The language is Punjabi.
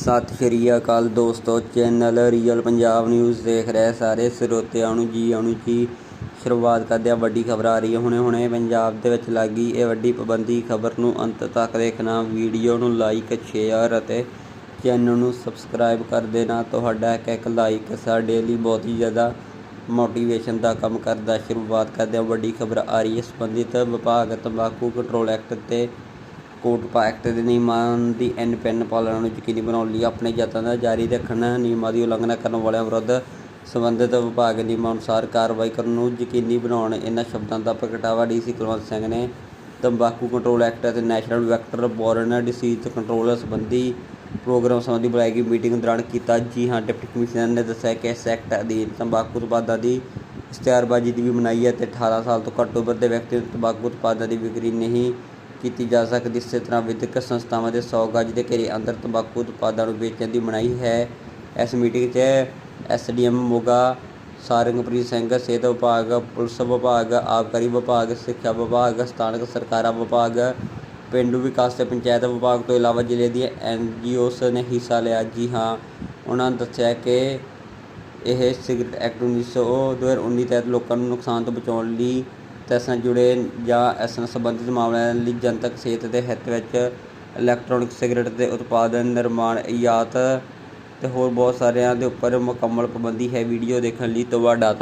ਸਤਿ ਸ਼੍ਰੀ ਅਕਾਲ ਦੋਸਤੋ, ਚੈਨਲ ਰੀਅਲ ਪੰਜਾਬ ਨਿਊਜ਼ ਦੇਖ ਰਹੇ ਸਾਰੇ ਸਰੋਤਿਆਂ ਨੂੰ ਜੀ ਆਉਣ ਜੀ। ਸ਼ੁਰੂਆਤ ਕਰਦੇ ਆ ਵੱਡੀ ਖਬਰ ਆ ਰਹੀ ਹੈ। ਹੁਣੇ ਹੁਣੇ ਪੰਜਾਬ ਦੇ ਵਿੱਚ ਲੱਗੀ ਇਹ ਵੱਡੀ ਪਾਬੰਦੀ ਖਬਰ ਨੂੰ ਅੰਤ ਤੱਕ ਦੇਖਣਾ। ਵੀਡੀਓ ਨੂੰ ਲਾਈਕ ਸ਼ੇਅਰ ਅਤੇ ਚੈਨਲ ਨੂੰ ਸਬਸਕ੍ਰਾਈਬ ਕਰ ਦੇਣਾ। ਤੁਹਾਡਾ ਇੱਕ ਇੱਕ ਲਾਈਕ ਸਾਡੇ ਲਈ ਬਹੁਤ ਹੀ ਜ਼ਿਆਦਾ ਮੋਟੀਵੇਸ਼ਨ ਦਾ ਕੰਮ ਕਰਦਾ। ਸ਼ੁਰੂਆਤ ਕਰਦੇ ਆ ਵੱਡੀ ਖਬਰ ਆ ਰਹੀ ਹੈ। ਸੰਬੰਧਿਤ ਵਿਭਾਗ ਤੰਬਾਕੂ ਕੰਟਰੋਲ ਐਕਟ ਤੇ ਕੋਟਪਾ ਐਕਟ ਦੇ ਨਿਯਮਾਂ ਦੀ ਐਨ ਪੈਨ ਪਾਲਣਾ ਨੂੰ ਯਕੀਨੀ ਬਣਾਉਣ ਲਈ ਆਪਣੇ ਯਤਨ ਜਾਰੀ ਰੱਖਣ, ਨਿਯਮਾਂ ਦੀ ਉਲੰਘਣਾ ਕਰਨ ਵਾਲਿਆਂ ਵਿਰੁੱਧ ਸੰਬੰਧਿਤ ਵਿਭਾਗ ਨਿਯਮਾਂ ਅਨੁਸਾਰ ਕਾਰਵਾਈ ਕਰਨ ਨੂੰ ਯਕੀਨੀ ਬਣਾਉਣ ਇਹਨਾਂ ਸ਼ਬਦਾਂ ਦਾ ਪ੍ਰਗਟਾਵਾ ਡੀਸੀ ਕੁਲਵੰਤ ਸਿੰਘ ਨੇ ਤੰਬਾਕੂ ਕੰਟਰੋਲ ਐਕਟ ਅਤੇ national vector borne disease control ਸੰਬੰਧੀ ਪ੍ਰੋਗਰਾਮ ਸੰਬੰਧੀ ਬੁਲਾਈ ਗਈ ਮੀਟਿੰਗ ਦੌਰਾਨ ਕੀਤਾ। ਜੀ ਹਾਂ, ਡਿਪਟੀ ਕਮਿਸ਼ਨਰ ਨੇ ਦੱਸਿਆ ਕਿ ਇਸ ਐਕਟ ਅਧੀਨ ਤੰਬਾਕੂ ਉਤਪਾਦਾਂ ਦੀ ਇਸ਼ਤਿਹਾਰਬਾਜ਼ੀ ਦੀ ਵੀ ਮਨਾਹੀ ਹੈ ਤੇ 18 ਸਾਲ ਤੋਂ ਘੱਟ ਉਮਰ ਦੇ ਵਿਅਕਤੀ ਨੂੰ ਤੰਬਾਕੂ ਉਤਪਾਦਾਂ ਦੀ ਵਿਕਰੀ ਨਹੀਂ ਕੀਤੀ ਜਾ ਸਕਦੀ ਇਸੇ ਤਰ੍ਹਾਂ ਵਿਦਿਅਕ ਸੰਸਥਾਵਾਂ ਦੇ 100 ਗਜ ਦੇ ਘੇਰੇ ਅੰਦਰ ਤੰਬਾਕੂ ਉਤਪਾਦਾਂ ਨੂੰ ਵੇਚਣ ਦੀ ਮਨਾਹੀ ਹੈ। ਇਸ ਮੀਟਿੰਗ 'ਚ ਐਸਡੀਐਮ ਮੋਗਾ, ਸਾਰੰਗਪ੍ਰੀਤ ਸਿੰਘ, ਸਿਹਤ ਵਿਭਾਗ, ਪੁਲਿਸ ਵਿਭਾਗ, ਆਬਕਾਰੀ ਵਿਭਾਗ, ਸਿੱਖਿਆ ਵਿਭਾਗ, ਸਥਾਨਕ ਸਰਕਾਰਾਂ ਵਿਭਾਗ, ਪੇਂਡੂ ਵਿਕਾਸ ਤੇ ਪੰਚਾਇਤ ਵਿਭਾਗ ਤੋਂ ਇਲਾਵਾ ਜ਼ਿਲ੍ਹੇ ਦੀਆਂ ਐਨਜੀਓਸ ਨੇ ਹਿੱਸਾ ਲਿਆ। ਜੀ ਹਾਂ, ਉਹਨਾਂ ਨੇ ਦੱਸਿਆ ਕਿ ਇਹ ਸਿਗਰਟ ਐਕਟ 1900 2019 ਤਹਿਤ ਲੋਕਾਂ ਨੂੰ ਨੁਕਸਾਨ ਤੋਂ ਬਚਾਉਣ ਲਈ ਇਸ ਨਾਲ ਜੁੜੇ ਜਾਂ ਇਸ ਨਾਲ ਸੰਬੰਧਿਤ ਮਾਮਲਿਆਂ ਲਈ ਜਨਤਕ ਸਿਹਤ ਦੇ ਹਿੱਤ ਵਿੱਚ ਇਲੈਕਟ੍ਰੋਨਿਕ ਸਿਗਰਟ ਦੇ ਉਤਪਾਦਨ, ਨਿਰਮਾਣ ਆਯਾਤ ਅਤੇ ਹੋਰ ਬਹੁਤ ਸਾਰਿਆਂ ਦੇ ਉੱਪਰ ਮੁਕੰਮਲ ਪਾਬੰਦੀ ਹੈ। ਵੀਡੀਓ ਦੇਖਣ ਲਈ ਤੁਹਾਡਾ